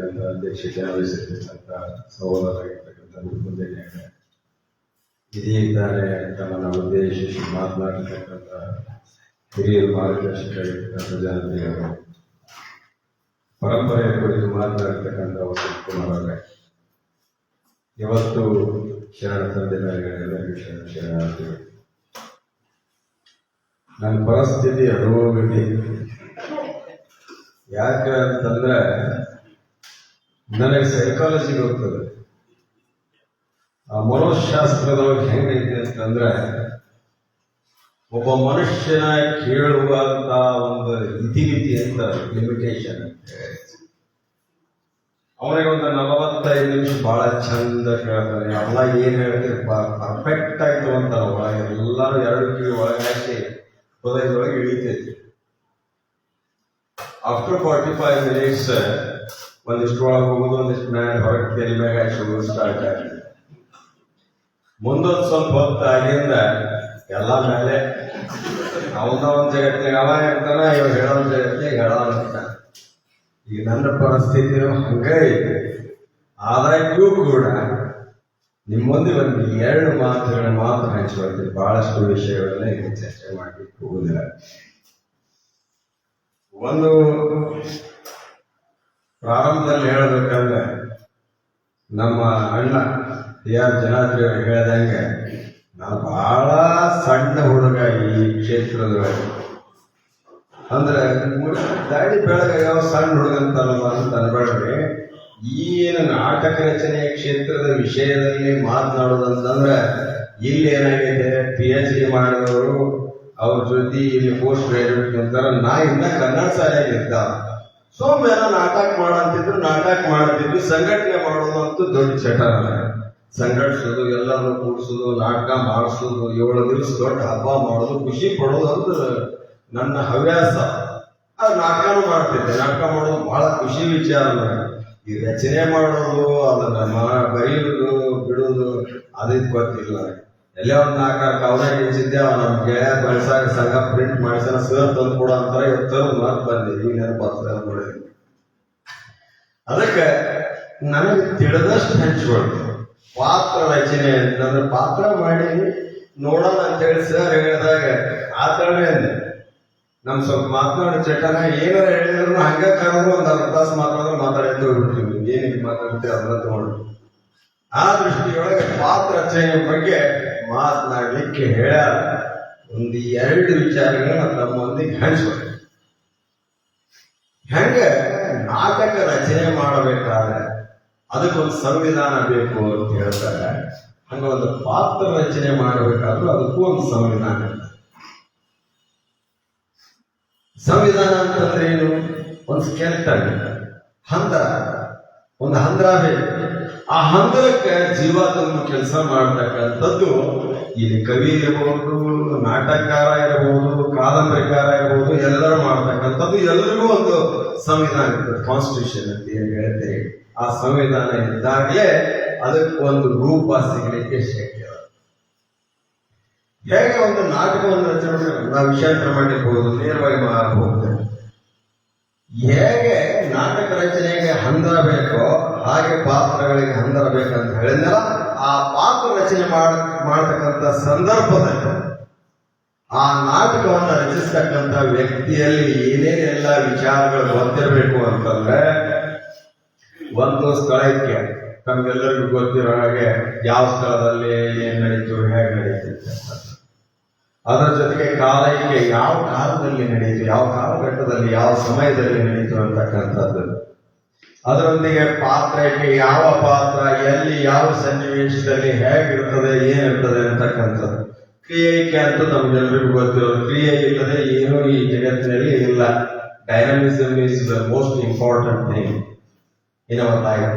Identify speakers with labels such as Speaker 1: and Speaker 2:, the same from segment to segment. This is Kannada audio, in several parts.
Speaker 1: ಅಧ್ಯಕ್ಷತೆ ವಹಿಸಿರ್ತಕ್ಕಂಥ ಸಹೋದರಾಗಿರ್ತಕ್ಕಂಥ ಮುಂದೆ ತಮ್ಮ ನಮ್ಮ ಉದ್ದೇಶಿಸಿ ಮಾತನಾಡಿರ್ತಕ್ಕಂಥ ಹಿರಿಯ ಮಾರ್ಗದರ್ಶಕರಾಗಿರ್ತಕ್ಕಂಥ ಜನತೆಯವರು ಪರಂಪರೆಯ ಕುರಿತು ಮಾತನಾಡಿರ್ತಕ್ಕಂಥ ವಸಂತ ಕುಮಾರ್ ಅವರೇ ಇವತ್ತು ಶರಣ ತಂದೆದಾರಿಗಳೆಲ್ಲರಿಗೂ ಶರಣ ಶರಣಾರ್ಥಿಗಳು ನನ್ನ ಪರಿಸ್ಥಿತಿ ಅನುಭವವಿದೆ ಯಾಕೆ ಅಂತಂದ್ರೆ ನನಗೆ ಸೈಕಾಲಜಿ ಗೊತ್ತದೆ ಆ ಮನೋಶಾಸ್ತ್ರದೊಳಗೆ ಹೆಂಗೈತೆ ಅಂತಂದ್ರೆ, ಒಬ್ಬ ಮನುಷ್ಯನ ಕೇಳುವಂತ ಒಂದು ಇತಿಮಿತಿ ಅಂತ ಲಿಮಿಟೇಷನ್ ಅವನಿಗೆ ಒಂದು ನಲವತ್ತೈದು ನಿಮಿಷ ಬಹಳ ಚಂದ ಕೇಳ್ತಾನೆ. ಎಲ್ಲ ಏನ್ ಹೇಳ್ತೀರಿ ಪರ್ಫೆಕ್ಟ್ ಆಯ್ತು ಅಂತ ಒಳಗೆ. ಎಲ್ಲರೂ ಎರಡು ಕಿವಿ ಒಳಗೆ ಹಾಕಿ ಹೃದಯದೊಳಗೆ ಇಳಿತೈತಿ. ಆಫ್ಟರ್ ಫಾರ್ಟಿ ಫೈವ್ ಮಿನಿಟ್ಸ್ ಒಂದಿಷ್ಟು ಒಳಗೆ ಹೋಗುದು ಒಂದಿಷ್ಟು ಮೇಲೆ ಹೊರಗೆ ತೆಲ್ ಮ್ಯಾಗ ಶುರು ಸ್ಟಾರ್ಟ್ ಆಗ್ತದೆ ಮುಂದೊಂದು ಸ್ವಲ್ಪ ಹೊತ್ತು ಆಗಿಂದ ಎಲ್ಲ ಮೇಲೆ ಅವನ ಒಂದು ಜಗತ್ತಿನಾಗ ಅವ ಇರ್ತಾನ ಇವಾಗ ಹೇಳೋ ಜಗತ್ತಿನಾಗ ಹೇಳೋ ಇರ್ತಾನೆ ಈಗ ನನ್ನ ಪರಿಸ್ಥಿತಿ ಹಂಗೆ ಇದೆ. ಆದಾಗ್ಯೂ ಕೂಡ ನಿಮ್ಮ ಮುಂದೆ ಒಂದು ಎರಡು ಮಾತುಗಳನ್ನ ಮಾತ್ರ ಹಂಚಿಕೊಳ್ತೀವಿ ಬಹಳಷ್ಟು ವಿಷಯಗಳನ್ನ ಈಗ ಚರ್ಚೆ ಮಾಡಲಿಕ್ಕೆ ಹೋಗುದಿಲ್ಲ. ಒಂದು ಪ್ರಾರಂಭದಲ್ಲಿ ಹೇಳಬೇಕಂದ್ರೆ ನಮ್ಮ ಅಣ್ಣ ಆರ್ ಜನಾದ್ರಿ ಹೇಳ್ದಂಗೆ ನಾನು ಬಹಳ ಸಣ್ಣ ಹುಡುಗ ಈ ಕ್ಷೇತ್ರದೊಳಗೆ. ಅಂದ್ರೆ ದಾಡಿ ಬೆಳಗ್ಗೆ ಯಾವ ಸಣ್ಣ ಹುಡುಗ ಅಂತ ಅನ್ಬೇಡ್ರಿ. ಏನು ನಾಟಕ ರಚನೆಯ ಕ್ಷೇತ್ರದ ವಿಷಯದಲ್ಲಿ ಮಾತನಾಡೋದಂತಂದ್ರೆ, ಇಲ್ಲಿ ಏನಾಗಿದೆ? ಪಿ ಎಚ್ ಡಿ ಮಾಡಿದವರು ಅವ್ರ ಜೊತೆ ಇಲ್ಲಿ ಪೋಸ್ಟ್ ಗ್ರಾಜುಯೇಟ್ ಅಂತಾರೆ ನಾ ಇನ್ನ ಕನ್ನಡ ಶಾಲೆಯಲ್ಲಿ ಇದ್ದ. ಸೋಮೇನ ನಾಟಕ ಮಾಡಂತಿದ್ರು, ನಾಟಕ ಮಾಡ್ತಿದ್ವಿ ಸಂಘಟನೆ ಮಾಡೋದು ಅಂತೂ ದೊಡ್ಡ ಚಟ. ಸಂಘಟಿಸೋದು, ಎಲ್ಲರನ್ನು ಕೂಡಿಸೋದು, ನಾಟಕ ಮಾಡಿಸೋದು, ಏಳು ದಿವಸ ದೊಡ್ಡ ಹಬ್ಬ ಮಾಡೋದು, ಖುಷಿ ಪಡೋದು ಅಂತ ನನ್ನ ಹವ್ಯಾಸ. ಆ ನಾಟಕನೂ ಮಾಡ್ತಿದ್ದೆ. ನಾಟಕ ಮಾಡೋದು ಬಹಳ ಖುಷಿ ವಿಚಾರ ಈ ರಚನೆ ಮಾಡೋದು, ಅದನ್ನ ಬರೆಯೋದು, ಬಿಡೋದು, ಅದಿದ್ ಗೊತ್ತಿಲ್ಲ ಎಲ್ಲ ಒಂದು ನಾಲ್ಕು ಕವನ ಹೆಚ್ಚಿದ್ದೆ, ಅವ್ನ ನಮ್ಮ ಗೆಳೆಯ ಬೆಳೆಸಾಗ ಸಂಘ ಪ್ರಿಂಟ್ ಮಾಡಿಸನ ಸರ್ ತಂದು ಕೊಡ ಅಂತಾರೆ, ಇವತ್ತು ಮಾತು ಬಂದೆ. ಈಗ ನೋಡಿದ್ವಿ ಅದಕ್ಕೆ ನನಗೆ ತಿಳಿದಷ್ಟು ಹಂಚ್ಕೊಳ್ತು ಪಾತ್ರ ರಚನೆ ಅಂತಂದ್ರೆ ಪಾತ್ರ ಮಾಡಿ ನೋಡೋಣ ಅಂತೇಳಿ ಸರ್ ಹೇಳಿದಾಗ, ಆ ಥರನೇ ಅಂದೆ. ನಮ್ ಸ್ವಲ್ಪ ಮಾತನಾಡೋ ಚಟನ ಏನಾರ ಹೇಳಿದ್ರು ಹಂಗ ಕರೆದ್ರು ಒಂದು ಅರ್ಧ ತಾಸು ಮಾತಾಡಿದ್ರೆ ಮಾತಾಡಿದ್ದು ಹೋಗ್ಬಿಡ್ತೀವಿ ಮಾತಾಡ್ತೀವಿ ಅದನ್ನ ತಗೊಂಡು. ಆ ದೃಷ್ಟಿಯೊಳಗೆ ಪಾತ್ರ ರಚನೆಯ ಬಗ್ಗೆ ಮಾತನಾಡಲಿಕ್ಕೆ ಹೇಳ ಒಂದು ಎರಡು ವಿಚಾರಗಳನ್ನ ತಮ್ಮೊಂದಿಗೆ ಹಂಚ್ಬೇಕು ಹೆಂಗ? ನಾಟಕ ರಚನೆ ಮಾಡಬೇಕಾದ್ರೆ ಅದಕ್ಕೊಂದು ಸಂವಿಧಾನ ಬೇಕು ಅಂತ ಹೇಳ್ತಾರೆ. ಹಂಗ ಒಂದು ಪಾತ್ರ ರಚನೆ ಮಾಡಬೇಕಾದ್ರೂ ಅದಕ್ಕೂ ಒಂದು ಸಂವಿಧಾನ. ಸಂವಿಧಾನ ಅಂತಂದ್ರೆ ಏನು? ಒಂದು ಸ್ಕೆಲ್ಟ್ ಹಂದ ಒಂದು ಹಂದ್ರ ಬೇಕು. ಆ ಹಂದ್ರಕ್ಕೆ ಜೀವ ತಂದು ಕೆಲಸ ಮಾಡ್ತಕ್ಕಂಥದ್ದು ಇಲ್ಲಿ ಕವಿ ಇರಬಹುದು ನಾಟಕಕಾರ ಇರಬಹುದು ಕಾದಂಬರಿಕಾರ ಇರಬಹುದು ಎಲ್ಲರೂ ಮಾಡ್ತಕ್ಕಂಥದ್ದು ಎಲ್ಲರಿಗೂ ಒಂದು ಸಂವಿಧಾನ ಕಾನ್ಸ್ಟಿಟ್ಯೂಷನ್ ಅಂತ ಏನು ಹೇಳ್ತೇವೆ ಆ ಸಂವಿಧಾನ ಇದ್ದಾಗಲೇ ಅದಕ್ಕೆ ಒಂದು ರೂಪ ಸಿಗಲಿಕ್ಕೆ ಶಕ್ಯ. ಹೇಗೆ ಒಂದು ನಾಟಕವನ್ನು ರಚನೆ ನಾವು ವಿಷಯಾಂತರ ಮಾಡಲಿಕ್ಕೆ ನೇರವಾಗಿ ಹೋಗ್ತೇವೆ ಹೇಗೆ ನಾಟಕ ರಚನೆಗೆ ಹಂದರ ಬೇಕೋ, ಹಾಗೆ ಪಾತ್ರಗಳಿಗೆ ಹಂದರ ಬೇಕಂತ ಹೇಳಿದ್ನಲ್ಲ, ಆ ಪಾತ್ರ ರಚನೆ ಮಾಡ ಮಾಡತಕ್ಕಂಥ ಸಂದರ್ಭದಲ್ಲಿ ಆ ನಾಟಕವನ್ನು ರಚಿಸ್ತಕ್ಕಂಥ ವ್ಯಕ್ತಿಯಲ್ಲಿ ಏನೇನೆಲ್ಲ ವಿಚಾರಗಳು ಗೊತ್ತಿರಬೇಕು ಅಂತಂದ್ರೆ ಒಂದು ಸ್ಥಳಕ್ಕೆ, ತಮಗೆಲ್ಲರಿಗೂ ಗೊತ್ತಿರೋ ಹಾಗೆ ಯಾವ ಸ್ಥಳದಲ್ಲಿ ಏನ್ ನಡೀತು, ಹೇಗೆ ನಡೀತು ಅಂತ. ಅದರ ಜೊತೆಗೆ ಕಾಲಕ್ಕೆ ಯಾವ ಕಾಲದಲ್ಲಿ ನಡೆಯಿತು ಯಾವ ಕಾಲಘಟ್ಟದಲ್ಲಿ, ಯಾವ ಸಮಯದಲ್ಲಿ ನಡೀತು ಅಂತಕ್ಕಂಥದ್ದು ಅದರೊಂದಿಗೆ ಪಾತ್ರಕ್ಕೆ ಯಾವ ಪಾತ್ರ, ಎಲ್ಲಿ ಯಾವ ಸನ್ನಿವೇಶದಲ್ಲಿ ಹೇಗಿರ್ತದೆ, ಏನಿರ್ತದೆ ಅಂತಕ್ಕಂಥದ್ದು ಕ್ರಿಯೆಗೆ ಅಂತ ನಮ್ಗೆಲ್ರಿಗೂ ಗೊತ್ತಿರೋದು ಕ್ರಿಯೆ ಇಲ್ಲದೆ ಏನೂ ಈ ಜಗತ್ತಿನಲ್ಲಿ ಇಲ್ಲ. Dynamism is the most important thing in our life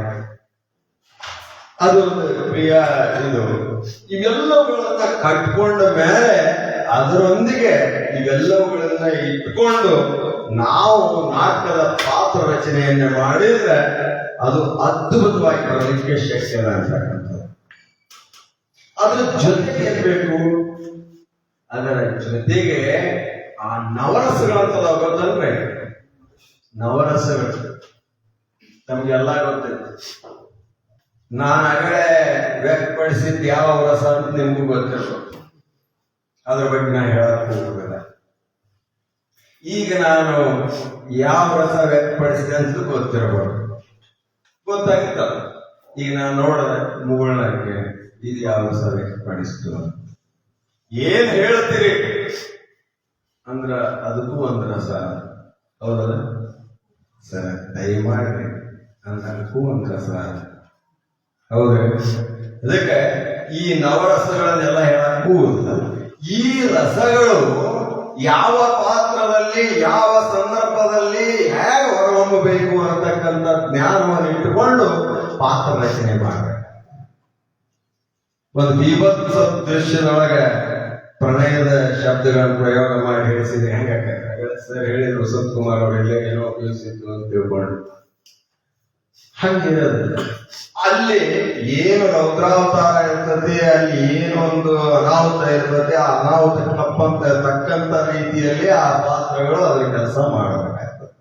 Speaker 1: ಅದು ಕ್ರಿಯಾ, ಇದು. ಇವೆಲ್ಲವುಗಳನ್ನ ಕಟ್ಕೊಂಡ ಮೇಲೆ ಅದರೊಂದಿಗೆ ಇವೆಲ್ಲವುಗಳನ್ನ ಇಟ್ಕೊಂಡು ನಾವು ನಾಟಕದ ಪಾತ್ರ ರಚನೆಯನ್ನ ಮಾಡಿದ್ರೆ ಅದು ಅದ್ಭುತವಾಗಿ ಬರಲಿಕ್ಕೆ ಶಕ್ತಿ ಅಂತಕ್ಕಂಥದ್ದು ಅದ್ರ ಜೊತೆಗೆ ಬೇಕು? ಅದರ ಜೊತೆಗೆ ಆ ನವರಸಗಳಂತ ಗೊತ್ತಲ್ವೇ ನವರಸಗಳು. ತಮ್ಗೆಲ್ಲ ಗೊತ್ತಿದೆ ನಾನು ಆಗಲೇ ವ್ಯಕ್ತಪಡಿಸಿದ್ದು ಯಾವ ರಸ ಅಂತ ನಿಮಗೂ ಗೊತ್ತಿರ್ಬೋದು ಅದ್ರ ಬಗ್ಗೆ ನಾನು ಹೇಳಕ್ ಹೋಗುದಿಲ್ಲ. ಈಗ ನಾನು ಯಾವ ರಸ ವ್ಯಕ್ತಪಡಿಸಿದೆ ಅಂತ ಗೊತ್ತಿರಬಹುದು ಗೊತ್ತಾಗಿತ್ತಲ್ಲ ಈಗ ನಾನು ನೋಡಿದೆ ಮುಗುಳ್ನಕ್ಕೆ ಇದು ಯಾವ ರಸ ವ್ಯಕ್ತಪಡಿಸ್ತು. ಏನ್ ಹೇಳ್ತೀರಿ? ಅಂದ್ರ ಅದಕ್ಕೂ ಒಂದು ರಸ. ಹೌದಲ್ಲ? ಸರ್, ದಯಮಾಡ್ರಿ. ಅಂತ ಅದಕ್ಕೂ ಒಂದ್ ರಸ. ಹೌದು ಅದಕ್ಕೆ ಈ ನವರಸಗಳನ್ನೆಲ್ಲ ಹೇಳಕ್ಕೂ ಈ ರಸಗಳು ಯಾವ ಪಾತ್ರದಲ್ಲಿ, ಯಾವ ಸಂದರ್ಭದಲ್ಲಿ ಹೇಗೆ ಹೊರಹೊಮ್ಮಬೇಕು ಅಂತಕ್ಕಂಥ ಜ್ಞಾನವನ್ನು ಇಟ್ಟುಕೊಂಡು ಪಾತ್ರ ರಚನೆ ಮಾಡಬೇಕು. ಒಂದು ಬೀಭತ್ಸ ದೃಶ್ಯದೊಳಗೆ ಪ್ರಣಯದ ಶಬ್ದಗಳನ್ನು ಪ್ರಯೋಗ ಮಾಡಿ ಹೇಳಿಸಿದ್ರೆ ಹೆಂಗ ಸರ್, ಹೇಳಿದ್ರು ವಸಂತ್ ಕುಮಾರ್ ಅವರೆಲ್ಲ ಏನೋ ಉಪಯೋಗಿಸಿದ್ರು ಅಂತ ತಿಳ್ಕೊಂಡು ಹಂಗಿರೋದಿಲ್ಲ ಅಲ್ಲಿ ಏನು ರೌದ್ರಾವತಾರ ಇರ್ತದೆ, ಅಲ್ಲಿ ಏನು ಒಂದು ಅನಾಹುತ ಇರ್ತದೆ, ಆ ಅನಾಹುತ ತಪ್ಪಂತ, ತಕ್ಕಂತ ರೀತಿಯಲ್ಲಿ ಆ ಪಾತ್ರಗಳು ಅದ್ರ ಕೆಲಸ ಮಾಡಬೇಕಾಗ್ತದೆ.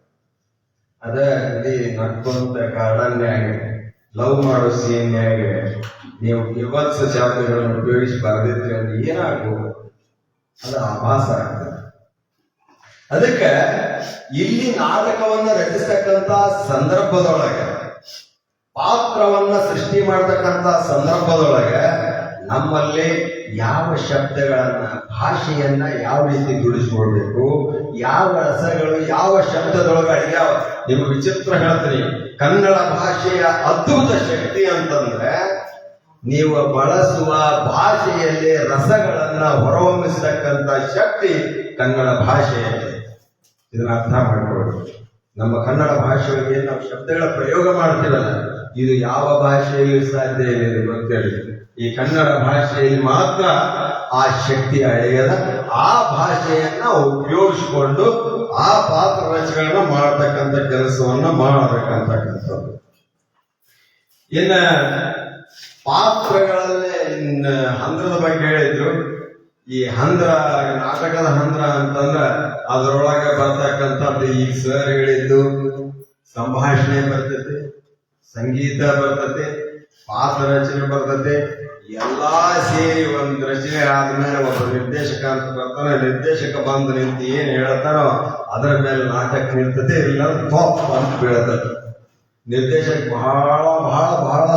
Speaker 1: ಅದೇ ಇಲ್ಲಿ ನಕ್ಕೊಂತ ಕಾಡನ್ಯಾಗೆ ಲವ್ ಮಾಡೋ ಸೀನ್ಯಾಗ ನೀವು ವಿವತ್ಸ ಉಪಯೋಗಿಸಿ ಬರೆದಿದ್ರೆ ಅಂದ್ರೆ ಏನಾಗ್ಬೋದು? ಅದು ಆಭಾಸ ಆಗ್ತದೆ. ಅದಕ್ಕೆ ಇಲ್ಲಿ ನಾಟಕವನ್ನ ರಚಿಸ್ತಕ್ಕಂತ ಸಂದರ್ಭದೊಳಗೆ, ಪಾತ್ರವನ್ನ ಸೃಷ್ಟಿ ಮಾಡತಕ್ಕಂತ ಸಂದರ್ಭದೊಳಗೆ ನಮ್ಮಲ್ಲಿ ಯಾವ ಶಬ್ದಗಳನ್ನ, ಭಾಷೆಯನ್ನ ಯಾವ ರೀತಿ ದುಡಿಸ್ಕೊಳ್ಬೇಕು, ಯಾವ ರಸಗಳು ಯಾವ ಶಬ್ದದೊಳಗೆ ಅಡಿಯಾವ? ನಿಮ್ಗೆ ವಿಚಿತ್ರ ಹೇಳ್ತೀನಿ. ಕನ್ನಡ ಭಾಷೆಯ ಅದ್ಭುತ ಶಕ್ತಿ ಅಂತಂದ್ರೆ ನೀವು ಬಳಸುವ ಭಾಷೆಯಲ್ಲಿ ರಸಗಳನ್ನ ಹೊರಹೊಮ್ಮಿಸತಕ್ಕಂತ ಶಕ್ತಿ ಕನ್ನಡ ಭಾಷೆಯಲ್ಲಿ. ಇದನ್ನ ಅರ್ಥ ಮಾಡ್ಕೊಳ್ಳಿ ನಮ್ಮ ಕನ್ನಡ ಭಾಷೆಯಲ್ಲಿ ನಾವು ಶಬ್ದಗಳ ಪ್ರಯೋಗ ಮಾಡ್ತೀವಲ್ಲ, ಇದು ಯಾವ ಭಾಷೆಯಲ್ಲೂ ಸಾಧ್ಯ ಇಲ್ಲ ಗೊತ್ತೇಳಿ. ಈ ಕನ್ನಡ ಭಾಷೆಯಲ್ಲಿ ಮಾತ್ರ ಆ ಶಕ್ತಿ ಅಳೆಯದ ಆ ಭಾಷೆಯನ್ನ ಉಪಯೋಗಿಸಿಕೊಂಡು ಆ ಪಾತ್ರ ರಚನೆಗಳನ್ನ ಮಾಡತಕ್ಕಂಥ ಕೆಲಸವನ್ನ ಮಾಡಬೇಕಂತಕ್ಕಂಥದ್ದು ಇನ್ನ ಪಾತ್ರಗಳಲ್ಲಿ ಹಂದ್ರದ ಬಗ್ಗೆ ಹೇಳಿದ್ರು. ಈ ಹಂದ್ರ, ನಾಟಕದ ಹಂದ್ರ ಅಂತಂದ್ರ ಅದರೊಳಗೆ ಬರ್ತಕ್ಕಂಥದ್ದು ಈ ಸರ್ ಹೇಳಿದ್ದು, ಸಂಭಾಷಣೆ ಬರ್ತೈತೆ, ಸಂಗೀತ ಬರ್ತತೆ, ಪಾತ್ರ ರಚನೆ ಬರ್ತತೆ, ಎಲ್ಲಾ ಸೇರಿ ಒಂದು ರಚನೆ ಆದ್ಮೇಲೆ ಒಬ್ಬ ನಿರ್ದೇಶಕ ಅಂತ ಬರ್ತಾನೆ. ನಿರ್ದೇಶಕ ಬಂದು ನಿಂತು ಏನ್ ಹೇಳ್ತಾನೋ ಅದರ ಮೇಲೆ ನಾಟಕ ನಿಲ್ತದೆ ಇಲ್ಲ ಅಂತ ಬೀಳ್ತದೆ ನಿರ್ದೇಶಕ ಬಹಳ ಬಹಳ ಬಹಳ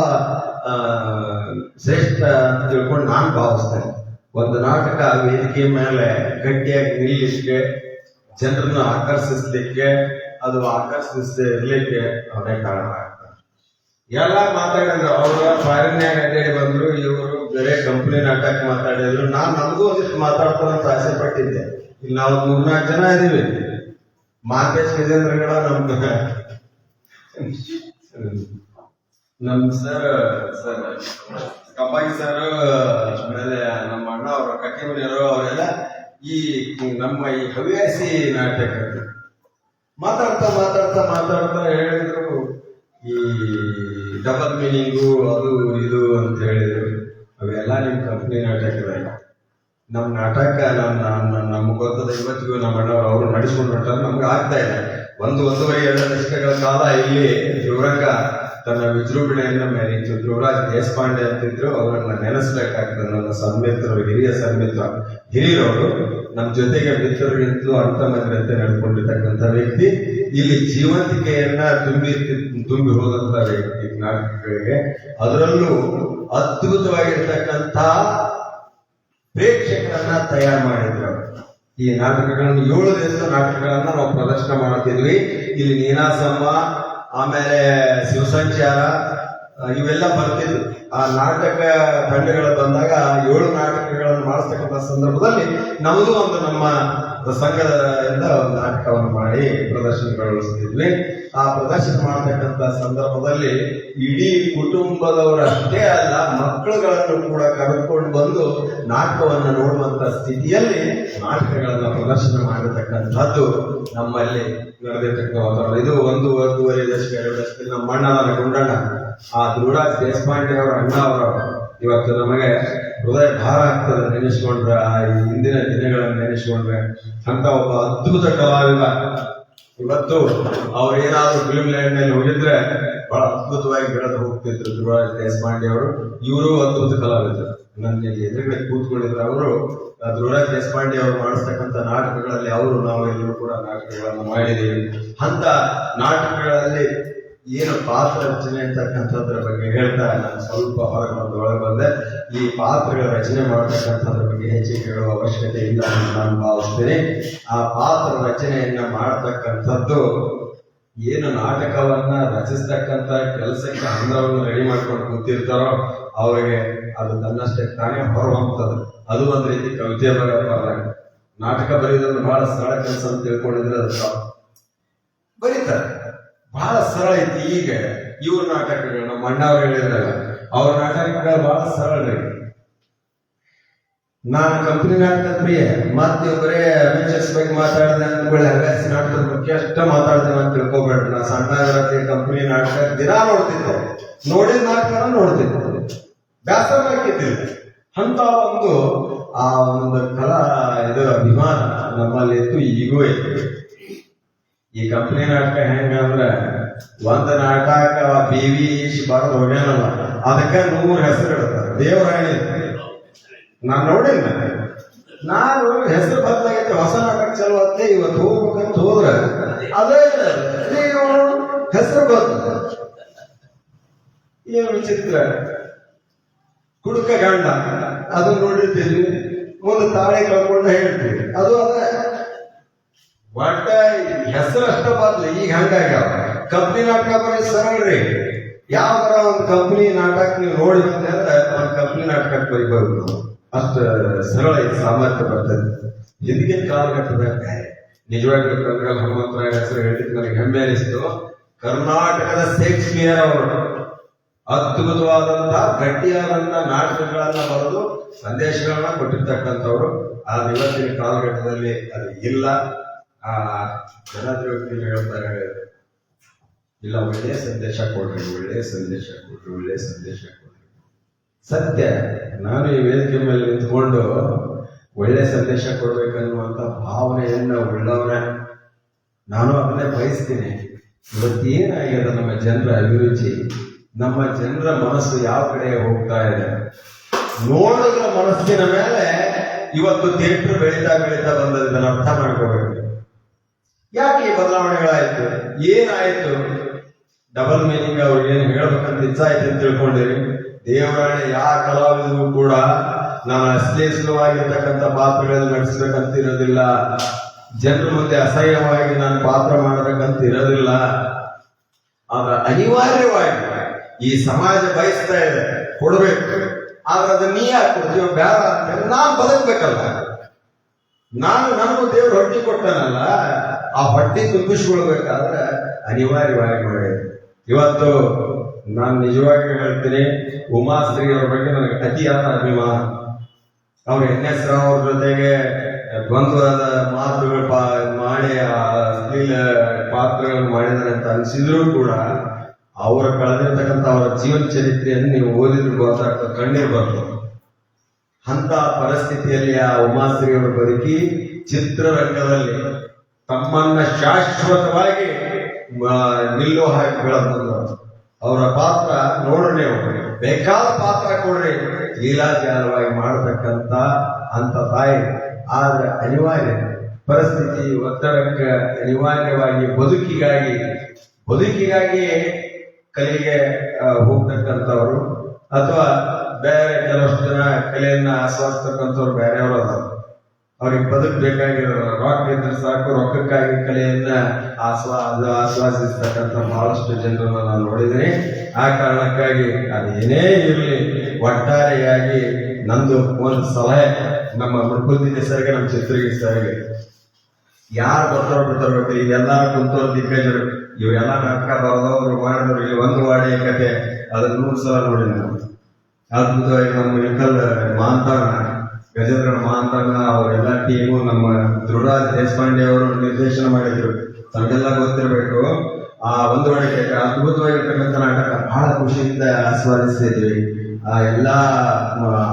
Speaker 1: ಶ್ರೇಷ್ಠ ಅಂತ ತಿಳ್ಕೊಂಡು ನಾನು ಭಾವಿಸ್ತೇನೆ. ಒಂದು ನಾಟಕ ವೇದಿಕೆ ಮೇಲೆ ಗಟ್ಟಿಯಾಗಿ ನಿಲ್ಲಿಸ್ಲಿಕ್ಕೆ, ಜನರನ್ನು ಆಕರ್ಷಿಸ್ಲಿಕ್ಕೆ, ಅದು ಆಕರ್ಷಿಸದೆ ಇರ್ಲಿಕ್ಕೆ ಅವನೇ ಕಾರಣ ಆಗ್ತಾನೆ. ಎಲ್ಲ ಮಾತಾಡಿದ್ರು, ಅವರು ಫಾರಿನ್ಯಾಗ ಅಡ್ಡಾಡಿ ಬಂದ್ರು, ಇವರು ಬೇರೆ ಕಂಪ್ನಿ ನಾಟಕ ಮಾತಾಡಿದ್ರು. ನಾನು ನಮಗೂ ಒಂದಿಷ್ಟು ಮಾತಾಡ್ತಾರಂತ ಆಸೆ ಪಟ್ಟಿದ್ದೆ ಇಲ್ಲಿ ನಾವು ಮೂರ್ನಾಲ್ಕು ಜನ ಇದೀವಿ. ಮಾತೇಶ್ ವಿಜೇಂದ್ರಗಡ ನಮ್ ನಮ್ ಸರ್ ಸರ್ ಕಬ್ಬಾಗಿ ಸರ್ ಆಮೇಲೆ ನಮ್ಮ ಅಣ್ಣ ಅವರ, ಕಟ್ಟಿಮನೆಯವರು, ಅವರೆಲ್ಲ ಈ ನಮ್ಮ ಈ ಹವ್ಯಾಸಿ ನಾಟಕ ಮಾತಾಡ್ತಾ ಮಾತಾಡ್ತಾ ಮಾತಾಡ್ತಾ ಹೇಳಿದ್ರು. ಈ ಡಬಲ್ ಮೀನಿಂಗು ಅದು, ಇದು ಅಂತ ಹೇಳಿದ್ರು. ಅವೆಲ್ಲ ನಿಮ್ಮ ಕಂಪ್ನಿ ನಾಟಕದಾಗ ನಮ್ಮ ನಾಟಕ ನಮ್ಮ ನಮ್ಗೆ ಗೊತ್ತದ ಇವತ್ತಿಗೂ ನಮ್ಮ ಅಣ್ಣವ್ರು ಅವರು ನಡೆಸ್ಕೊಂಡು ನಮ್ಗೆ ಆಗ್ತಾ ಇಲ್ಲ ಒಂದು, ಒಂದೂವರೆ ಎರಡು ದಶಕಗಳ ಕಾಲ ಇಲ್ಲಿ ಯುವರಂಗ ತನ್ನ ವಿಜೃಂಭಣೆಯನ್ನ ಮೆರೀತು. ಧ್ರುವರಾಜ್ ದೇಶಪಾಂಡೆ ಅಂತಿದ್ರು, ಅವರನ್ನ ನೆನೆಸ್ಬೇಕಾಗ್ತದೆ ನನ್ನ ಸನ್ಮಿತ್ರರು, ಹಿರಿಯ ಸನ್ಮಿತ್ರ. ಹಿರಿಯರವರು ನಮ್ಮ ಜೊತೆಗೆ ಮಿತ್ರರಿಗಿಂತಲೂ ಅಂತ ಮಂದಿರಂತೆ ನಡ್ಕೊಂಡಿರ್ತಕ್ಕಂಥ ವ್ಯಕ್ತಿ. ಇಲ್ಲಿ ಜೀವಂತಿಕೆಯನ್ನ ತುಂಬಿ ತುಂಬಿ ಹೋದಂತ ವ್ಯಕ್ತಿ ನಾಟಕಗಳಿಗೆ. ಅದರಲ್ಲೂ ಅದ್ಭುತವಾಗಿರ್ತಕ್ಕಂಥ ಪ್ರೇಕ್ಷಕರನ್ನ ತಯಾರು ಮಾಡಿದ್ರು ಈ ನಾಟಕಗಳನ್ನು ಏಳು ದಿವಸ ನಾಟಕಗಳನ್ನ ನಾವು ಪ್ರದರ್ಶನ ಮಾಡುತ್ತಿದ್ವಿ ಇಲ್ಲಿ ನೀನಾಸಮ್ಮ ಆಮೇಲೆ ಶಿವಸಂಚಾರ ಇವೆಲ್ಲ ಬರ್ತಿದ್ವು. ಆ ನಾಟಕ ತಂಡಗಳು ಬಂದಾಗ ಏಳು ನಾಟಕಗಳನ್ನು ಮಾಡಿಸ್ತಕ್ಕಂಥ ಸಂದರ್ಭದಲ್ಲಿ ನಮ್ಮದು ಒಂದು ನಮ್ಮ ಸಂಘದಿಂದ ಒಂದು ನಾಟಕವನ್ನು ಮಾಡಿ ಪ್ರದರ್ಶನಗೊಳಿಸ್ತಿದ್ವಿ ಆ ಪ್ರದರ್ಶನ ಮಾಡತಕ್ಕಂತ ಸಂದರ್ಭದಲ್ಲಿ ಇಡೀ ಕುಟುಂಬದವರಷ್ಟೇ ಅಲ್ಲ, ಮಕ್ಕಳುಗಳನ್ನು ಕೂಡ ಕರೆದುಕೊಂಡು ಬಂದು ನಾಟಕವನ್ನು ನೋಡುವಂತ ಸ್ಥಿತಿಯಲ್ಲಿ ನಾಟಕಗಳನ್ನ ಪ್ರದರ್ಶನ ಮಾಡಿರತಕ್ಕಂಥದ್ದು ನಮ್ಮಲ್ಲಿ ನಡೆದಿರತಕ್ಕ ವಾತಾವರಣ. ಇದು ಒಂದು ಒಂದೂವರೆ ದಶಕ, ಎರಡು ದಶಕ ನಮ್ಮ ಅಣ್ಣನ ಗುಂಡಣ್ಣ, ಆ ದೃಢ ದೇಶಪಾಂಡೆ ಅವರ ಅಣ್ಣ ಅವರ ಇವತ್ತು ನಮಗೆ ಹೃದಯ ಭಾರ ಆಗ್ತದೆ ನೆನೆಸ್ಕೊಂಡ್ರೆ ಆ ಹಿಂದಿನ ದಿನಗಳನ್ನು ನೆನೆಸ್ಕೊಂಡ್ರೆ ಅಂತ ಒಬ್ಬ ಅದ್ಭುತ ಕಲಾವಿದ ಇವತ್ತು ಅವ್ರು ಏನಾದ್ರು ಫಿಲ್ಮ್ ಲೈನ್ನಲ್ಲಿ ಹೋಗಿದ್ರೆ ಬಹಳ ಅದ್ಭುತವಾಗಿ ಬೆಳೆದು ಹೋಗ್ತಿದ್ರು ಧ್ರುವರಾಜ್ ದೇಶಪಾಂಡೆ ಅವರು. ಇವರು ಅದ್ಭುತ ಕಲಾವಿದರು. ನನ್ನ ಎದುರುಗಡೆ ಕೂತ್ಕೊಂಡಿದ್ರೆ ಅವರು ಧ್ರುವರಾಜ್ ದೇಶಪಾಂಡೆ ಅವರು ಮಾಡಿಸ್ತಕ್ಕಂಥ ನಾಟಕಗಳಲ್ಲಿ ಅವರು, ನಾವು ಎಲ್ಲರೂ ಕೂಡ ನಾಟಕಗಳನ್ನು ಮಾಡಿದ್ದೀವಿ. ಅಂತ ನಾಟಕಗಳಲ್ಲಿ ಏನು ಪಾತ್ರ ರಚನೆ ಅಂತಕ್ಕಂಥದ್ರ ಬಗ್ಗೆ ಹೇಳ್ತಾ ನಾನು ಸ್ವಲ್ಪ ಹೊರಗೆ ಬಂದು ಒಳಗೆ ಬಂದೆ. ಈ ಪಾತ್ರಗಳ ರಚನೆ ಮಾಡತಕ್ಕಂಥದ್ರ ಬಗ್ಗೆ ಹೆಚ್ಚಿಗೆ ಕೇಳುವ ಅವಶ್ಯಕತೆ ಇಲ್ಲ ಅಂತ ನಾನು ಭಾವಿಸ್ತೇನೆ. ಆ ಪಾತ್ರ ರಚನೆಯನ್ನ ಮಾಡತಕ್ಕಂಥದ್ದು ಏನು ನಾಟಕವನ್ನ ರಚಿಸ್ತಕ್ಕಂಥ ಕೆಲಸಕ್ಕೆ ಅಂದ್ರವನ್ನು ರೆಡಿ ಮಾಡ್ಕೊಂಡು ಕೂತಿರ್ತಾರೋ ಅವರಿಗೆ ಅದು ತನ್ನಷ್ಟೇ ತಾನೇ ಹೊರಹೊಮ್ಮತದೆ ಅದು ಒಂದು ರೀತಿ ಕವಿತೆ ಬರೆಯ ನಾಟಕ ಬರೆಯೋದನ್ನು ಬಹಳ ಸರಳ ಕೆಲಸ ಅಂತ ತಿಳ್ಕೊಂಡಿದ್ರೆ ಅದು. ಬರೀತಾರೆ. ಬಹಳ ಸರಳ ಐತಿ ಈಗ ಇವ್ರ ನಾಟಕಗಳನ್ನ ಮಣ್ಣವ್ರು ಹೇಳಿದ್ರಲ್ಲ ಅವ್ರ ನಾಟಕಗಳು ಬಹಳ ಸರಳ ರೀ. ನಾನು ಕಂಪನಿ ನಾಟಕ ಪ್ರಿಯ ಮತ್ತೆ ಬರೇ ಅಮೆಚರ್ಸ್ ಬಗ್ಗೆ ಮಾತಾಡಿದೆ ಅಂದ್ಕೊಳ್ಳಿ ಹಂಗಾಸಿ ನಾಟಕದ ಬಗ್ಗೆ ಅಷ್ಟ ಮಾತಾಡ್ತೇವೆ ಅಂತ ತಿಳ್ಕೊಬೇಡ್ರಿ. ನಾ ಸಣ್ಣ ಕಂಪನಿ ನಾಟಕ ದಿನ ನೋಡ್ತಿದ್ದೆ. ನೋಡಿದ ನಾಟಕ ನೋಡ್ತಿದ್ದೆ. ಬ್ಯಾಸರ ಹಾಕಿದ್ದಿಲ್ಲ ಅಂತ ಒಂದು, ಆ ಒಂದು ಕಲಾ ಇದು ಅಭಿಮಾನ ನಮ್ಮಲ್ಲಿ ಇತ್ತು ಈಗೂ ಐತಿ. ಈ ಕಂಪನಿ ನಾಟಕ ಹೆಂಗ ಅಂದ್ರ ಒಂದ್ ನಾಟಕ ಬಿ ವಿ ಇಶ್ ಬರೆದು ಹೋಗ್ಯಾನಲ್ಲ ಅದಕ್ಕೆ ನೂರ್ ಹೆಸರು ಇಡ್ತಾರೆ ದೇವರಾಣಿ ನಾನ್ ನೋಡಿಲ್ಲ. ನಾನು ಹೆಸರು ಬದಲಾಗೈತೆ ಹೊಸ ನಾಟಕ ಚಲೋ ಅತ್ತೆ ಇವತ್ತು ಹೋಗ್ಬೇಕಂತ ಹೋದ್ರ. ಅದೇ ನೀವು ಹೆಸರು ಬದಲು ಏನು ವಿಚಿತ್ರ. ಕುಡುಕ ಗಂಡ. ಅದು ನೋಡಿರ್ತೀವಿ ಒಂದು ತಾಳೆ ಕಳ್ಕೊಂಡು ಹೇಳ್ತೀವಿ ಅದು ಅದೇ. ಒಟ್ಟ ಹೆಸರು ಅಷ್ಟ ಬದಲು. ಈಗ ಹಂಗಾಗ್ಯಾವ. ಕಂಪ್ನಿ ನಾಟಕ ಬರೀ ಸರಳ ರೀ ಯಾವ್ದಾರ ಒಂದು ಕಂಪ್ನಿ ನಾಟಕ ನೀವು ನೋಡಿ ಬಂದೆ ಅಂದ್ರೆ ಒಂದು ಕಂಪ್ನಿ ನಾಟಕ ಬರಿಬಹುದು ನಾವು ಅಷ್ಟ ಸರಳ ಐತಿ ಸಾಮರ್ಥ್ಯ ಬರ್ತದೆ. ಹಿಂದಿನ ಕಾಲಘಟ್ಟದ ನಿಜವಾಗಿ ಕಂದ್ರಲ್ ಹನುಮಂತರಾಯ ಹೆಸರು ಹೇಳಿದ್ ನನಗೆ ಹೆಮ್ಮೆ ಅನಿಸ್ತು. ಕರ್ನಾಟಕದ ಶೇಕ್ಸ್ಪಿಯರ್ ಅವರು ಅದ್ಭುತವಾದಂತಹ ಗಟ್ಟಿಯಾದಂತಹ ನಾಟಕಗಳನ್ನ ಬರೆದು ಸಂದೇಶಗಳನ್ನ ಕೊಟ್ಟಿರ್ತಕ್ಕಂಥವ್ರು. ಆದ್ರೆ ಇವತ್ತಿನ ಕಾಲಘಟ್ಟದಲ್ಲಿ ಅದು ಇಲ್ಲ. ಆ ಜನಾದ್ರಿ ಹೇಳ್ತಾರೆ ಇಲ್ಲ ಒಳ್ಳೆಯ ಸಂದೇಶ ಕೊಡ್ರಿ ಒಳ್ಳೆಯ ಸಂದೇಶ ಕೊಡ್ರಿ ಒಳ್ಳೆಯ ಸಂದೇಶ ಕೊಡ್ರಿ. ಸತ್ಯ. ನಾನು ಈ ವೇದಿಕೆ ಮೇಲೆ ನಿಂತ್ಕೊಂಡು ಒಳ್ಳೆ ಸಂದೇಶ ಕೊಡ್ಬೇಕನ್ನುವಂಥ ಭಾವನೆಯನ್ನ ಉಳ್ಳವ್ರೆ ನಾನು ಅದನ್ನೇ ಬಯಸ್ತೀನಿ. ಇವತ್ತು ಏನಾಗಿದೆ ನಮ್ಮ ಜನರ ಅಭಿರುಚಿ? ನಮ್ಮ ಜನರ ಮನಸ್ಸು ಯಾವ ಕಡೆ ಹೋಗ್ತಾ ಇದೆ? ನೋಡುಗರ ಮನಸ್ಸಿನ ಮೇಲೆ ಇವತ್ತು ಥಿಯೇಟರ್ ಬೆಳೀತಾ ಬೆಳೀತಾ ಬಂದದ್ದನ್ನು ಅರ್ಥ ಮಾಡ್ಕೋಬೇಕು. ಯಾಕೆ ಈ ಬದಲಾವಣೆಗಳಾಯ್ತು? ಏನಾಯ್ತು? ಡಬಲ್ ಮೀನಿಂಗ್ ಅವ್ರಿಗೆ ಏನು ಹೇಳ್ಬೇಕಂತ ಇಚ್ಛಾಯ್ತು ಅಂತ ತಿಳ್ಕೊಂಡಿರಿ. ದೇವರಾಣೆ ಯಾವ ಕಲಾವಿದರು ಕೂಡ ನಾನು ಅಶ್ಲೇಷವಾಗಿರ್ತಕ್ಕಂಥ ಪಾತ್ರಗಳನ್ನು ನಟಿಸ್ಬೇಕಂತ ಇರೋದಿಲ್ಲ ಜನರ ಮುಂದೆ ಅಸಹ್ಯವಾಗಿ ನಾನು ಪಾತ್ರ ಮಾಡಬೇಕಂತ ಇರೋದಿಲ್ಲ ಆದ್ರೆ ಅನಿವಾರ್ಯವಾಗಿ ಈ ಸಮಾಜ ಬಯಸ್ತಾ ಇದೆ, ಕೊಡ್ಬೇಕು. ಆದ್ರೆ ಅದು ನೀ ಯಾಕೆ ಬೇಡ ಅಂತ ನಾನು ಬದುಕ್ಬೇಕಲ್ಲ. ನಾನು ನನಗೂ ದೇವ್ರ ಹೊಟ್ಟಿ ಕೊಟ್ಟನಲ್ಲ, ಆ ಹೊಟ್ಟಿ ತುಂಬಿಸ್ಕೊಳ್ಬೇಕಾದ್ರೆ ಅನಿವಾರ್ಯವಾಗಿ ಮಾಡಿ ಇವತ್ತು ನಾನು ನಿಜವಾಗಿ ಹೇಳ್ತೀನಿ ಉಮಾಶ್ರೀ ಅವ್ರ ಬಗ್ಗೆ ನನಗೆ ಅತಿಯಾದ ಅಭಿಮಾನ. ಅವ್ರು ಎನ್ ಎಸ್ ರಾವ್ ಅವ್ರ ಜೊತೆಗೆ ದ್ವಂದ್ವದ ಮಾತುಗಳು ಪಾ- ಮಾಡಿ ಅಶ್ಲೀಲ ಪಾತ್ರಗಳನ್ನು ಮಾಡಿದ್ದಾರೆ ಅಂತ ಅನಿಸಿದ್ರು ಕೂಡ ಅವರು ಕಳೆದಿರ್ತಕ್ಕಂಥ ಅವರ ಜೀವನ ಚರಿತ್ರೆಯನ್ನು ನೀವು ಓದಿದ್ರು ಗೊತ್ತಾಗ್ತದೆ ಕಣ್ಣೀರು ಬರ್ತದೆ ಅಂತ ಪರಿಸ್ಥಿತಿಯಲ್ಲಿ ಆ ಉಮಾಶ್ರೀ ಅವರು ಬದುಕಿ ಚಿತ್ರರಂಗದಲ್ಲಿ ತಮ್ಮನ್ನ ಶಾಶ್ವತವಾಗಿ ನಿಲ್ಲೋ ಹಾಕಿ ಬೀಳಬಹುದು ಅವರ ಪಾತ್ರ ನೀವು ಬೇಕಾದ ಪಾತ್ರ ಕೊಡ್ರಿ. ಲೀಲಾಚಾರವಾಗಿ ಮಾಡತಕ್ಕಂತ ಅಂತ ತಾಯಿ. ಆದ್ರೆ ಅನಿವಾರ್ಯ. ಪರಿಸ್ಥಿತಿ ಒತ್ತಡಕ್ಕೆ ಅನಿವಾರ್ಯವಾಗಿ ಬದುಕಿಗಾಗಿ ಬದುಕಿಗಾಗಿ ಕಲೆಗೆ ಹೋಗ್ತಕ್ಕಂಥವ್ರು. ಅಥವಾ ಬೇರೆ ಕೆಲವಷ್ಟು ಜನ ಕಲೆಯನ್ನ ಆಸ್ವಾದಿಸ್ತಕ್ಕಂಥವ್ರು ಬೇರೆಯವರು ಅದಾರ. ಅವ್ರಿಗೆ ಬದುಕಬೇಕಾಗಿರೋ ರಾಕ್ ಇದ್ರೆ ಸಾಕು, ರೊಕ್ಕಕ್ಕಾಗಿ ಕಲೆಯನ್ನ ಆಸ್ವಾದ ಆಸ್ವಾದಿಸ್ತಕ್ಕಂಥ ಬಹಳಷ್ಟು ಜನರನ್ನ ನಾನು ನೋಡಿದ್ದೀನಿ. ಆ ಕಾರಣಕ್ಕಾಗಿ ಅದೇನೇ ಇರಲಿ, ಒಟ್ಟಾರೆಯಾಗಿ ನಂದು ಒಂದು ಸಲಹೆ ನಮ್ಮ ಮೃಕುಲ್ದಿನ ಸರ್ಗೆ, ನಮ್ಮ ಚಿತ್ರಿಗೆ ಸರ್ಗೆ. ಯಾರು ಬರ್ತಾರೋ ಬಿಡ್ತಾರ ಗೊತ್ತಿಲ್ಲ ಇದೆಲ್ಲ ಕುಂತೋರ್ ದಿಗ್ಗಜರು. ಇವೆಲ್ಲ ನಾಟಕ ಬರೆದವರು ಮಾಡಿದವರು ಇಲ್ಲಿ ಒಂದು ವಾಡಿಯ ಕತೆ ಅದನ್ನ ನೂರು ಸಲ ನೋಡಿ ನಾನು. ಅದ್ಭುತವಾಗಿ ನಮ್ಮ ನಿಖಲ್ ಮಾಂತಾನ ಗಜೇಂದ್ರ ಮಹಾಂತರ ಅವರೆಲ್ಲ ಟೀಮು ನಮ್ಮ ಧ್ರುವರಾಜ್ ದೇಶಪಾಂಡೆ ಅವರು ನಿರ್ದೇಶನ ಮಾಡಿದ್ರು. ತಮಗೆಲ್ಲ ಗೊತ್ತಿರಬೇಕು. ಆ ಒಂದು ಒಳಗೆ ಅದ್ಭುತವಾಗಿರ್ತಕ್ಕಂಥ ನಾಟಕ ಬಹಳ ಖುಷಿಯಿಂದ ಆಸ್ವಾದಿಸಿದ್ವಿ. ಆ ಎಲ್ಲ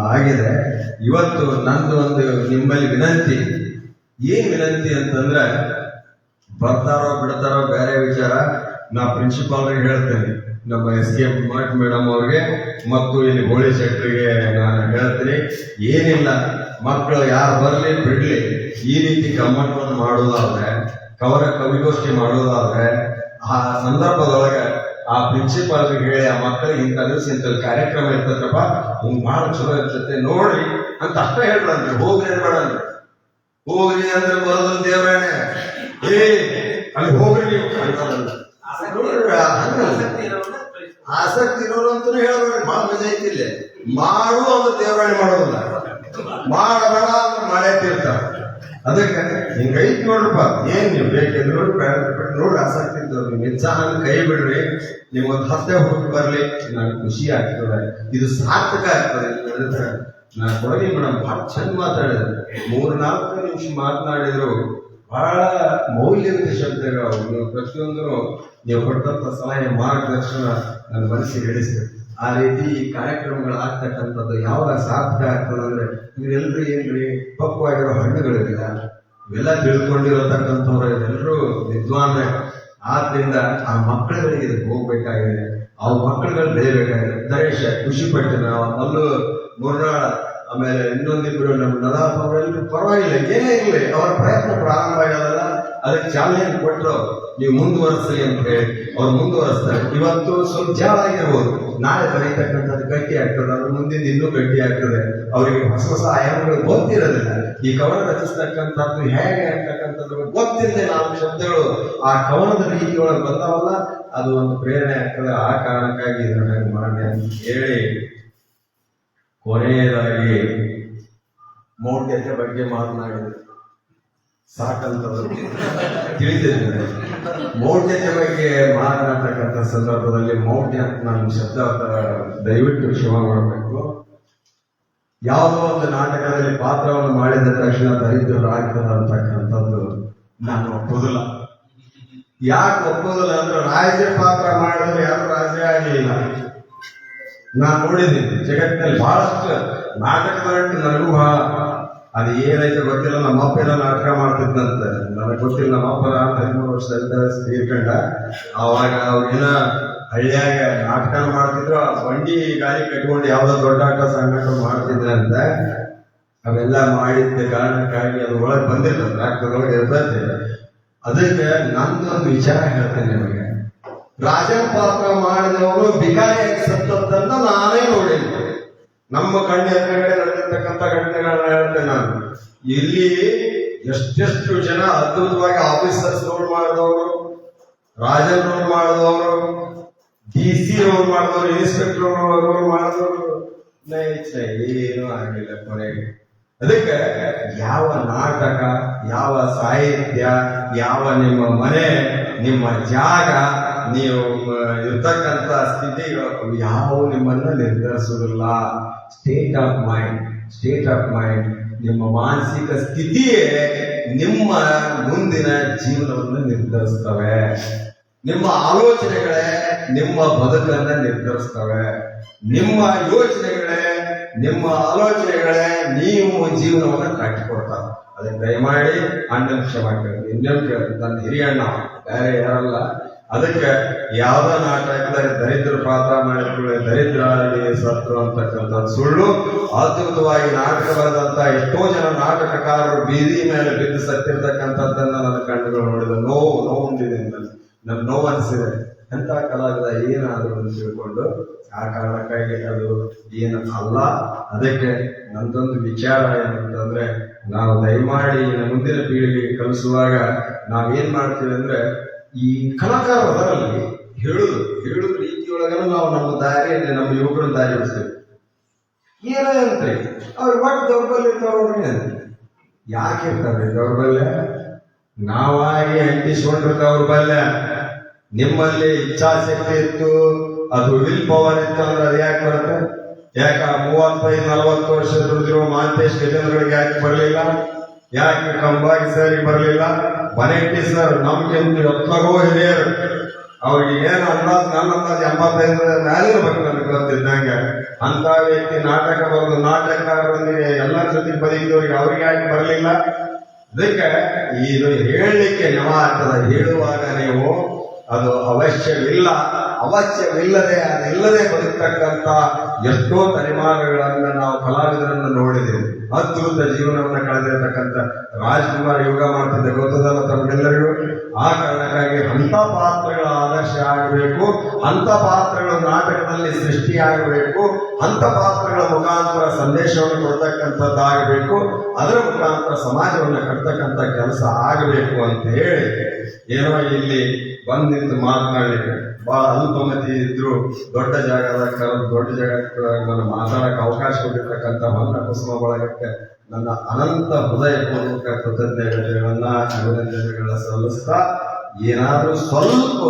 Speaker 1: ಆಗಿದೆ. ಇವತ್ತು ನಂದು ಒಂದು ನಿಮ್ಮಲ್ಲಿ ವಿನಂತಿ. ಏನ್ ವಿನಂತಿ ಅಂತಂದ್ರೆ, ಬರ್ತಾರೋ ಬಿಡ್ತಾರೋ ಬೇರೆ ವಿಚಾರ ನಾ ಪ್ರಿನ್ಸಿಪಾಲ್ರಿಗೆ ಹೇಳ್ತೇನೆ. ನಮ್ಮ ಎಸ್ ಕೆ ಕುಮಾರ್ ಮೇಡಮ್ ಅವ್ರಿಗೆ, ಮತ್ತು ಇಲ್ಲಿ ಹೋಳಿ ಶೆಟ್ಟರಿಗೆ ನಾನು ಹೇಳ್ತೀನಿ, ಏನಿಲ್ಲ ಮಕ್ಕಳು ಯಾರು ಬರಲಿ, ಬಿಡ್ಲಿ. ಈ ರೀತಿ ಗಮ್ಮತ್ತವನ್ನು ಮಾಡೋದಾದ್ರೆ, ಕವರ ಕವಿಗೋಷ್ಠಿ ಮಾಡೋದಾದ್ರೆ, ಆ ಸಂದರ್ಭದೊಳಗೆ ಆ ಪ್ರಿನ್ಸಿಪಾಲ್ ಹೇಳಿ, ಆ ಮಕ್ಕಳಿಗೆ ಇಂಥ ದಿವಸ ಕಾರ್ಯಕ್ರಮ ಇರ್ತದಪ್ಪ ಹಿಂಗ್ ಭಾಳ ಚಲೋ ಇರ್ತೈತೆ, ನೋಡ್ರಿ ಅಂತ ಅಷ್ಟೇ ಹೇಳ್ಬೇಡ್ರಿ ಹೋಗ್ರಿ ಅನ್ಬೇಡಂದ್ರೆ ಹೋಗ್ರಿ ಅಂದ್ರೆ ಬರೋದು ದೇವ್ರಾಣೆ. ಏ, ಅಲ್ಲಿ ಹೋಗ್ರಿ ನೀವು. ಅಂತಂದ್ರಲ್ಲ. ಆಸಕ್ತಿ ಇರೋರು ಅಂತೂ ಹೇಳ್ಬೇಡ್ರಿ ಭಾಳ ಮಜಾ ಐತಿ ಇಲ್ಲಿ. ಮಾಡು ಅಂದ್ರೆ ದೇವರಾಣಿ ಮಾಡೋದಿಲ್ಲ ಮಾಡಬೇಡ ಅಂದ್ರೆ ಮಾಡೇ ತೀರ್ತಾರ. ಅದಕ್ಕೆ ಹಿಂಗೈತಿ ನೋಡ್ರಪ್ಪ ಏನ್ ನೀವು ಬೇಕಿದ್ರೆ ನೋಡಿ ಆಸಕ್ತಿ ಇದ್ದವ್ರು ನಿಜಾನ ಕೈ ಬಿಡ್ರಿ. ನೀವು ಒಂದ್ ಹತ್ತೆ ಹೋಗಿ ಬರ್ಲಿ ನನಗೆ ಖುಷಿ ಆಗ್ತದೆ. ಇದು ಸಾರ್ಥಕ ಆಗ್ತದೆ ನಾನು ಕೊಡಗಿ ಮೇಡಮ್ ಬಹಳ ಚಂದ ಮಾತಾಡಿದ್ರು. ಮೂರ್ ನಾಲ್ಕು ನಿಮಿಷ ಮಾತನಾಡಿದ್ರು. ಬಹಳ ಮೌಲ್ಯದ ಶಬ್ದಗಳು ನೀವು ಪ್ರತಿಯೊಂದು ನೀವು ಕೊಟ್ಟಂತ ಸಲಹೆ ಮಾರ್ಗದರ್ಶನ ನನ್ನ ಮನಸ್ಸಿಗೆ ಹೇಳಿಸಿದೆ. ಆ ರೀತಿ ಈ ಕಾರ್ಯಕ್ರಮಗಳು ಆಗ್ತಕ್ಕಂಥದ್ದು ಯಾವಾಗ ಸಾಧ್ಯ ಆಗ್ತದೆ ಅಂದ್ರೆ ಏನು ಏನ್ರಿ ಪಕ್ವಾಗಿರೋ ಹಣ್ಣುಗಳಿಲ್ಲ ಇವೆಲ್ಲ ತಿಳ್ಕೊಂಡಿರತಕ್ಕಂಥವ್ರು ಇವೆಲ್ಲರೂ ವಿದ್ವಾನ ಆದ್ರಿಂದ ಆ ಮಕ್ಕಳುಗಳಿಗೆ ಇದಕ್ಕೆ ಹೋಗ್ಬೇಕಾಗಿದೆ. ಅವ್ರ ಮಕ್ಕಳುಗಳು ಬೇಯಬೇಕಾಗಿದೆ ದರೇಶ ಖುಷಿ ಪಟ್ಟಿನ ಮಲ್ಲು ಮುರ್ನಾಳ ಆಮೇಲೆ ಇನ್ನೊಂದಿಬ್ರು ನಮ್ಮ ಅವರೆಲ್ಲರೂ ಪರವಾಗಿಲ್ಲ, ಏನೇ ಇರಲಿ, ಅವರ ಪ್ರಯತ್ನ ಪ್ರಾರಂಭ ಆಗ್ಯದಲ್ಲ ಅದಕ್ಕೆ ಚಾಲನೆ ಕೊಟ್ಟರು ನೀವು ಮುಂದುವರಿಸಲಿ ಅಂತ ಹೇಳಿ, ಅವ್ರು ಮುಂದುವರಿಸ್ತಾರೆ. ಇವತ್ತು ಸ್ವಲ್ಪ ಜಾಳ ಆಗಿರ್ಬೋದು ನಾಳೆ ಬರೀತಕ್ಕಂಥದ್ದು ಗಟ್ಟಿ ಆಗ್ತದೆ ಅದ್ರ ಮುಂದಿನ ಇನ್ನೂ ಗಟ್ಟಿ ಆಗ್ತದೆ. ಅವರಿಗೆ ಹೊಸ ಹೊಸ ಆಯಾಮಗಳು ಗೊತ್ತಿರೋದಿಲ್ಲ. ಈ ಕವನ ರಚಿಸ್ತಕ್ಕಂಥದ್ದು ಹೇಗೆ ಆಗ್ತಕ್ಕಂಥದ್ದು ಗೊತ್ತಿಲ್ಲದೆ ನಾವು ಶಬ್ದಗಳು. ಆ ಕವನದ ರೀತಿಯೊಳಗೆ ಬಂದಾವಲ್ಲ, ಅದು ಒಂದು ಪ್ರೇರಣೆ ಆಗ್ತದೆ. ಆ ಕಾರಣಕ್ಕಾಗಿ ಇದನ್ನ ಹೇಳಿ. ಕೊನೆಯದಾಗಿ ಮೌಢ್ಯತೆ ಬಗ್ಗೆ ಮಾತನಾಡಿದ್ರು. ಸಾಕಂತದ್ದು. ತಿಳಿದಿದ್ದೇನೆ. ಮೌಢ್ಯತೆ ಬಗ್ಗೆ ಮಾತನಾಡ್ತಕ್ಕಂಥ ಸಂದರ್ಭದಲ್ಲಿ ಮೌಢ್ಯ ನಾನು ಶಬ್ದ ದಯವಿಟ್ಟು ಕ್ಷಮ ಮಾಡಬೇಕು. ಯಾವುದೋ ಒಂದು ನಾಟಕದಲ್ಲಿ ಪಾತ್ರವನ್ನು ಮಾಡಿದ ತಕ್ಷಣ ದರಿದ್ರರಾಗ್ತದೆ ಅಂತಕ್ಕಂಥದ್ದು ನಾನು ಒಪ್ಪೋದಿಲ್ಲ. ಯಾಕೆ ಒಪ್ಪೋದಿಲ್ಲ ಅಂದ್ರೆ ರಾಜ ಪಾತ್ರ ಮಾಡಿದ್ರೆ ಯಾರು ರಾಜ ಆಗಲಿಲ್ಲ? ನಾನು ನೋಡಿದ್ದೀನಿ. ಜಗತ್ತಿನಲ್ಲಿ ಬಹಳಷ್ಟು ನಾಟಕದಂಟು ನನಗೂ ಬಹಳ ಅದು ಏನೈತೆ ಗೊತ್ತಿಲ್ಲ, ನಮ್ಮ ಅಪ್ಪ ಎಲ್ಲ ನಾಟಕ ಮಾಡ್ತಿದ್ದಂತೆ ನನಗೆ ಗೊತ್ತಿಲ್ಲ, ನಮ್ಮ ಅಪ್ಪ ಹದಿಮೂರು ವರ್ಷದಿಂದ ತೀರ್ಕೊಂಡ ಅವಾಗ ಅವ್ರಿಗಿನ ಹಳ್ಳಿಯಾಗ ನಾಟಕ ಮಾಡ್ತಿದ್ರು. ಆ ಬಂಡಿ ಗಾಳಿ ಕಟ್ಕೊಂಡು ಯಾವ್ದೋ ದೊಡ್ಡ ಆಟ ಆಟ ಅಂತ. ಅವೆಲ್ಲ ಮಾಡಿದ್ದ ಕಾರಣಕ್ಕಾಗಿ ಅದು ಒಳಗೆ ಬಂದಿರ್ತದೆ ನಾಟಕದೊಳಗೆ ಇರ್ತದೆ ಅದಕ್ಕೆ ನಂದೊಂದು ವಿಚಾರ ಹೇಳ್ತೇನೆ ನಿಮಗೆ. ರಾಜ ಪಾತ್ರ ಮಾಡಿದವರು ಬಿಕಾರಿಯಾಗಿ ಸತ್ತದ್ದನ್ನ ನಾನೇ ನೋಡಿಲ್ಲ. ನಮ್ಮ ಕಣ್ಣು ಎದುರುಗಡೆ ನಡೆದಿರ್ತಕ್ಕಂಥ ಘಟನೆಗಳನ್ನ ಹೇಳ್ತೇನೆ ನಾನು? ಇಲ್ಲಿ ಎಷ್ಟೆಷ್ಟು ಜನ ಅದ್ಭುತವಾಗಿ ಆಫೀಸರ್ಸ್ ರೋಲ್ ಮಾಡಿದವರು, ರಾಜನ್ ರೋಲ್ ಮಾಡಿದವರು ಡಿ ಸಿ ರೋಲ್ ಮಾಡಿದವರು, ಇನ್ಸ್ಪೆಕ್ಟರ್ ರೋಲ್ ಮಾಡಿದವರು ಏನೂ ಆಗಿಲ್ಲ ಕೊನೆಗೆ ಅದಕ್ಕೆ ಯಾವ ನಾಟಕ, ಯಾವ ಸಾಹಿತ್ಯ, ಯಾವ ನಿಮ್ಮ ಮನೆ, ನಿಮ್ಮ ಜಾಗ ನೀವು ಇರ್ತಕ್ಕಂಥ ಸ್ಥಿತಿ ಯಾವ ನಿಮ್ಮನ್ನು ನಿರ್ಧರಿಸೋದಿಲ್ಲ state of mind state of mind ನಿಮ್ಮ ಮಾನಸಿಕ ಸ್ಥಿತಿಯೇ ನಿಮ್ಮ ಮುಂದಿನ ಜೀವನವನ್ನು ನಿರ್ಧರಿಸ್ತವೆ. ನಿಮ್ಮ ಆಲೋಚನೆಗಳೇ ನಿಮ್ಮ ಬದುಕನ್ನ ನಿರ್ಧರಿಸ್ತವೆ. ನಿಮ್ಮ ಯೋಚನೆಗಳೇ, ನಿಮ್ಮ ಆಲೋಚನೆಗಳೇ ನೀವು ಜೀವನವನ್ನು ಕಟ್ಟಿಕೊಡ್ತಾರೆ ಅದಕ್ಕೆ ದಯಮಾಡಿ ಅಣ್ಣನ ಕ್ಷಮ ಕೇಳಿ ಇನ್ನೊಂದು ಕೇಳಿ ನನ್ನ ಹಿರಿಯಣ್ಣ. ಬೇರೆ ಯಾರಲ್ಲ. ಅದಕ್ಕೆ ಯಾವ ನಾಟಕದಲ್ಲಿ ದರಿದ್ರ ಪಾತ್ರ ಮಾಡಿಕೊಳ್ಳಿ ದರಿದ್ರ ಅಲ್ಲಿ ಸತ್ರು ಅಂತಕ್ಕಂಥ ಸುಳ್ಳು, ಅದ್ಭುತವಾಗಿ ನಾಟಕ ಬರೆದಂತ ಎಷ್ಟೋ ಜನ ನಾಟಕಕಾರರು ಬೀದಿ ಮೇಲೆ ಬಿದ್ದು ಸತ್ತಿರ್ತಕ್ಕಂಥದ್ದನ್ನ ನನ್ನ ಕಣ್ಣುಗಳು ನೋಡಿದ ನೋವು ನೋವುಂದಿದೆ ನನ್ನ ನನ್ನ ನೋವು ಅನಿಸಿದೆ. ಎಂತ ಕಲಾವಿದ ಏನಾದ್ರು ಅಂತ ತಿಳ್ಕೊಂಡು ಆ ಕಾರಣಕ್ಕಾಗಿ ಅದು ಏನು ಅಲ್ಲ. ಅದಕ್ಕೆ ನಂದೊಂದು ವಿಚಾರ ಏನಂತಂದ್ರೆ, ನಾವು ದಯಮಾಡಿ ಮುಂದಿನ ಪೀಳಿಗೆಗೆ ಕಲಿಸುವಾಗ ನಾವೇನ್ ಮಾಡ್ತೀವಿ ಅಂದ್ರೆ ಈ ಕಲಾಕಾರ ಅದರಲ್ಲಿ ಹೇಳುದು ಹೇಳುದು ರೀತಿಯೊಳಗನ ನಾವು ನಮ್ಮ ದಾರಿಯಲ್ಲಿ ನಮ್ಮ ಯುವಕರ ದಾರಿ ಬಿಡಿಸ್ತೇವೆ ಏನಂತ್ರಿ ಅವ್ರು ಒಟ್ಟು ದೌರ್ಬಲ್ಯ ಇರ್ತಾವ್ರಿ ಅಂತ ಯಾಕೆ ಇರ್ತಾರೆ ದೌರ್ಬಲ್ಯ? ನಾವಾಗಿ ಅಂಟಿಸ್ಕೊಂಡ್ರ ದೌರ್ಬಲ್ಯ ನಿಮ್ಮಲ್ಲಿ ಇಚ್ಛಾಶಕ್ತಿ ಇತ್ತು, ಅದು ವಿಲ್ ಪವರ್ ಇತ್ತು ಅಂದ್ರೆ ಅದು ಯಾಕೆ ಬರುತ್ತೆ? ಯಾಕ ಮೂವತ್ತೈದು, ನಲವತ್ತು ವರ್ಷ ದುಡಿದಿರುವ ಮಾಂತೇಶ್ ಗಜೇಂದ್ರಗಳಿಗೆ ಯಾಕೆ ಬರಲಿಲ್ಲ? ಯಾಕೆ ಕಂಬಾಗಿ ಸರಿ ಬರಲಿಲ್ಲ? ಬನೆಟ್ಟಿ ಸರ್ ನಮ್ಗಿಂತ ಎತ್ತಲಗೋ ಹಿರಿಯರು ಅವ್ರಿಗೆ ಏನು ಅಂದಾಜ್ ನನ್ನ ಅಂದಾಜ್ ಎಂಬತ್ತೈದರ ಮೇಲೆ ಇರ್ಬೇಕು ನನಗೆ ಗೊತ್ತಿದ್ದಂಗ. ಅಂತ ವ್ಯಕ್ತಿ ನಾಟಕ ಬಂದು ನಾಟಕರೊಂದಿಗೆ ಎಲ್ಲ ಜೊತೆ ಬದುಕಿದವ್ರಿಗೆ ಅವ್ರಿಗೆ ಯಾಕೆ ಬರಲಿಲ್ಲ? ಅದಕ್ಕೆ ಇದು ಹೇಳಲಿಕ್ಕೆ ನೆವ ಆಗ್ತದ. ಹೇಳುವಾಗ ನೀವು ಅದು ಅವಶ್ಯವಿಲ್ಲ. ಅವಶ್ಯವಿಲ್ಲದೆ ಅದಿಲ್ಲದೆ ಬದುಕ್ತಕ್ಕಂತ ಎಷ್ಟೋ ತಲೆಮಾರುಗಳನ್ನ ನಾವು ಕಲಾವಿದರನ್ನ ನೋಡಿದೆವು. ಅದ್ಭುತ ಜೀವನವನ್ನು ಕಳೆದಿರತಕ್ಕಂಥ ರಾಜ್ಕುಮಾರ್ ಯೋಗ ಮಾಡ್ತಿದ್ದೆ ಗೊತ್ತದಲ್ಲ ತಮಗೆಲ್ಲರಿಗೂ ಆ ಕಾರಣಕ್ಕಾಗಿ ಅಂತ ಪಾತ್ರಗಳ ಆದರ್ಶ ಆಗಬೇಕು, ಅಂಥ ಪಾತ್ರಗಳು ನಾಟಕದಲ್ಲಿ ಸೃಷ್ಟಿಯಾಗಬೇಕು ಅಂತ ಪಾತ್ರಗಳ ಮುಖಾಂತರ ಸಂದೇಶವನ್ನು ಕೊಡ್ತಕ್ಕಂಥದ್ದಾಗಬೇಕು, ಅದರ ಮುಖಾಂತರ ಸಮಾಜವನ್ನು ಕಟ್ತಕ್ಕಂಥ ಕೆಲಸ ಆಗಬೇಕು ಅಂತ ಹೇಳಿ ಏನೋ ಇಲ್ಲಿ ಬಂದಿದ್ದು ಮಾತನಾಡಿ. ಬಹಳ ಅಲ್ಪಮತಿ ಇದ್ರು ದೊಡ್ಡ ಜಾಗದ ದೊಡ್ಡ ನಾನು ಮಾತಾಡಕ್ಕೆ ಅವಕಾಶ ಕೊಟ್ಟಿರ್ತಕ್ಕಂಥ ಮನ್ನ ಕುಸುಮ ಬಳಗಕ್ಕೆ ನನ್ನ ಅನಂತ ಹೃದಯಪೂರ್ವಕ ಕೃತಜ್ಞತೆಗಳನ್ನ ಅಭಿನಂದನೆಗಳ ಸಲ್ಲಿಸ್ತಾ ಏನಾದರೂ ಸ್ವಲ್ಪ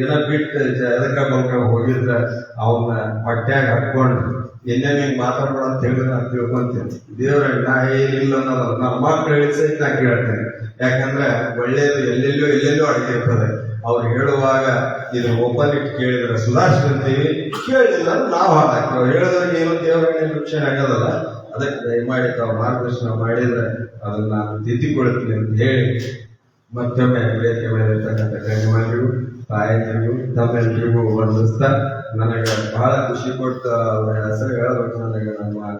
Speaker 1: ಏನ ಬಿಟ್ಟು ಎದಕ ಬಂಕ ಹೋಗಿದ್ರೆ ಅವನ್ನ ಹೊಟ್ಯಾಗ ಹಾಕೊಂಡು ಎಣ್ಣೆ ನೀವು ಮಾತಾಡೋಣ ಅಂತ ಹೇಳಿದ್ರೆ ನಾನು ತಿಳ್ಕೊಂತೀನಿ. ದೇವ್ರ, ನಾ ಏನಿಲ್ಲ ಅನ್ನೋದು ನನ್ನ ಮಕ್ಕಳು ಹೇಳಿ ಸಹಿತ ನಾ ಕೇಳ್ತೇನೆ. ಯಾಕಂದ್ರೆ ಒಳ್ಳೆಯದು ಎಲ್ಲೆಲ್ಲೋ ಎಲ್ಲೆಲ್ಲೋ ಅಡಗಿ ಇರ್ತದೆ. ಅವ್ರು ಹೇಳುವಾಗ ಇದು ಓಪನ್ ಇಟ್ಟು ಕೇಳಿದ್ರೆ ಸುಧಾರಿಸ್ಕೊಂತೀವಿ ಕೇಳಿಲ್ಲ ನಾವು ಹಾಳಾಗ್ತೇವೆ. ಹೇಳಿದ್ರೆ ಏನು ದೇವ್ರಿಗೆ ಏನು ಆಗೋದಲ್ಲ. ಅದಕ್ಕೆ ದಯಮಾಡಿ ತಾವು ಮಾರ್ಗದರ್ಶನ ಮಾಡಿದ್ರೆ ಅದನ್ನ ನಾನು ತಿದ್ದಿಕೊಳ್ತೀನಿ ಅಂತ ಹೇಳಿ ಮತ್ತೊಮ್ಮೆ ವೇದಿಕೆ ಮೇಲೆ ಇರ್ತಕ್ಕಂಥ ಗಣ್ಯಮಾನ್ಯರು ತಾಯಂದಿರಿಗೂ ತಮ್ಮೆಲ್ಲರಿಗೂ ವಂದಿಸ್ತಾ ನನಗೆ ಬಹಳ ಖುಷಿ ಕೊಡ್ತಾ ಅವರ ಹೆಸರು ಹೇಳಬೇಕು ನನಗೆ ನಮ್ಮ